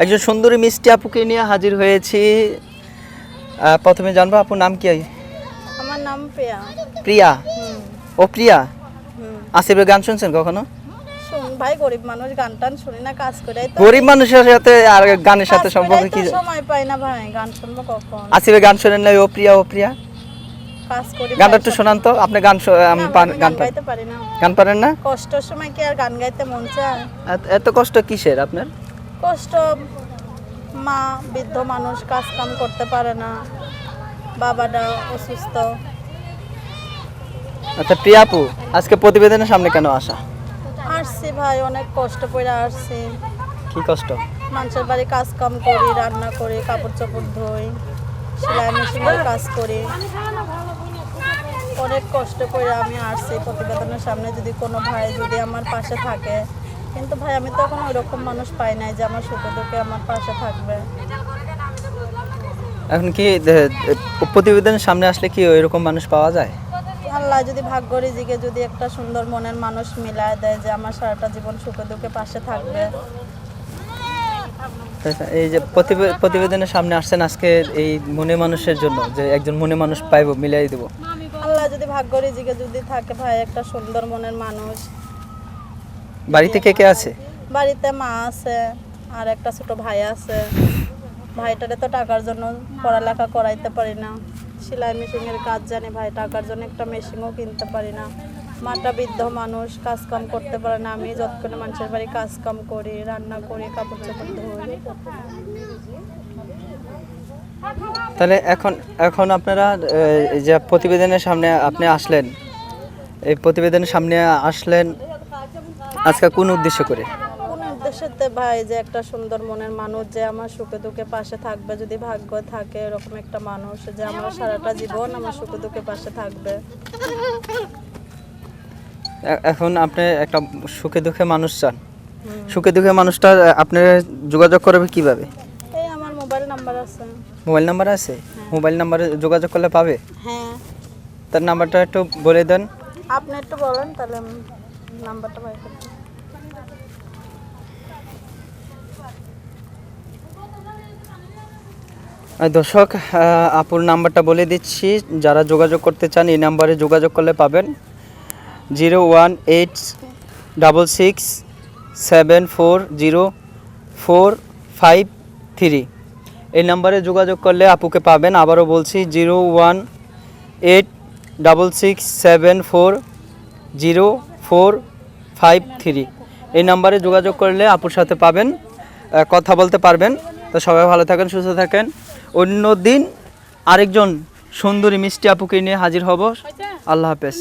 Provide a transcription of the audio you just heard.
একজন সুন্দরী মিষ্টি আপুকে নিয়ে হাজির হয়েছি। প্রথমে জানব আপুর নাম কি? আমার নাম প্রিয়া। প্রিয়া? ও প্রিয়া? আসিফের গান শুনছেন কখনো? ভাই গরিব মানুষ গান টান শুনি না কাজ করে গরিব মানুষের সাথে আর গানের সাথে সম্পর্ক কি? সময় পাই না ভাই গান শুনব কখন? আসিফের গান শোনেন না ও প্রিয়া ও গানটা একটু শোনান তো আপনি গান গান গাইতে না। গান পারেন না? কষ্টর সময় কি আর গান গাইতে মন চায়? এত কষ্ট কিসের আপনার? কষ্ট মা বৃদ্ধ মানুষ কাজ কাম করতে পারে না বাবাটা অসুস্থ। আচ্ছা প্রিয়া আপু আজকে প্রতিবেদনের সামনে কেন আসা? আসছি ভাই অনেক কষ্ট করে আসছি। কি কষ্ট? মানুষের বাড়ি কাজ কাম করি রান্না করি কাপড় চোপড় ধুই সেলাই মেশিনের কাজ করি। অনেক কষ্ট করে আমি আসছি প্রতিবেদনের সামনে যদি কোনো ভাই যদি আমার পাশে থাকে কিন্তু ভাই আমি তো এখন ওইরকম মানুষ পাই নাই যে আমার সুখে দুঃখে আমার পাশে থাকবে। এখন কি প্রতিবেদনের সামনে আসলে কি ওইরকম মানুষ পাওয়া যায়? আল্লাহ যদি ভাগ্য রিজিকে যদি একটা সুন্দর মনের মানুষ মিলায় দেয় যে আমার সারাটা জীবন সুখে দুঃখে পাশে থাকবে। আচ্ছা, এই যে প্রতিবে- প্রতিবেদনের সামনে আসছেন আজকে এই মনে মানুষের জন্য যে একজন মনে মানুষ পাইবো মিলাই দেবো। আল্লাহ যদি ভাগ্য রিজিকে যদি থাকে ভাই একটা সুন্দর মনের মানুষ বাড়িতে কে কে আছে? বাড়িতে মা আছে আর একটা ছোট ভাই আছে। ভাইটারে তো টাকার জন্য পড়ালেখা করাইতে পারি না। সেলাই মেশিনের কাজ জানি ভাই টাকার জন্য একটা মেশিনও কিনতে পারি না। মাটা বৃদ্ধ মানুষ কাজ কাম করতে পারে না। আমি যতক্ষণে মানুষের বাড়ি কাজ কাম করি রান্না করি কাপড় চোপড় ধুই। তাহলে এখন এখন আপনারা এই যে প্রতিবেদনের সামনে আপনি আসলেন এই প্রতিবেদনের সামনে আসলেন আজকে কোন উদ্দেশ্য করে? কোন উদ্দেশ্যতে ভাই যে একটা সুন্দর মনের মানুষ যে আমার সুখে দুঃখে পাশে থাকবে যদি ভাগ্য থাকে এরকম একটা মানুষ যে আমার সারাটা জীবন আমার সুখে দুঃখে পাশে থাকবে। এখন আপনি একটা সুখে দুঃখে মানুষ চান। সুখে দুঃখে মানুষটা আপনি যোগাযোগ করবে কীভাবে? এই আমার মোবাইল নাম্বার আছে। মোবাইল নাম্বার আছে? মোবাইল নাম্বারে যোগাযোগ করলে পাবে? হ্যাঁ। তার নাম্বারটা একটু বলে দেন। আপনি একটু বলেন তাহলে নাম্বারটা বাই করব আর দর্শক আপুর নাম্বারটা বলে দিচ্ছি। যারা যোগাযোগ করতে চান, এই নাম্বারে যোগাযোগ করলে পাবেন। Zero one eight double six seven four zero four five three. এই নাম্বারে যোগাযোগ করলে আপুকে পাবেন। আবারও বলছি, zero one eight double six seven four zero four five three. এই নাম্বারে যোগাযোগ করলে আপুর সাথে পাবেন। কথা বলতে পারবেন। তো সবাই ভালো থাকেন, সুস্থ থাকেন। অন্য দিন আরেকজন সুন্দরী মিষ্টি আপুকে নিয়ে হাজির হব। আল্লাহ হাফেজ।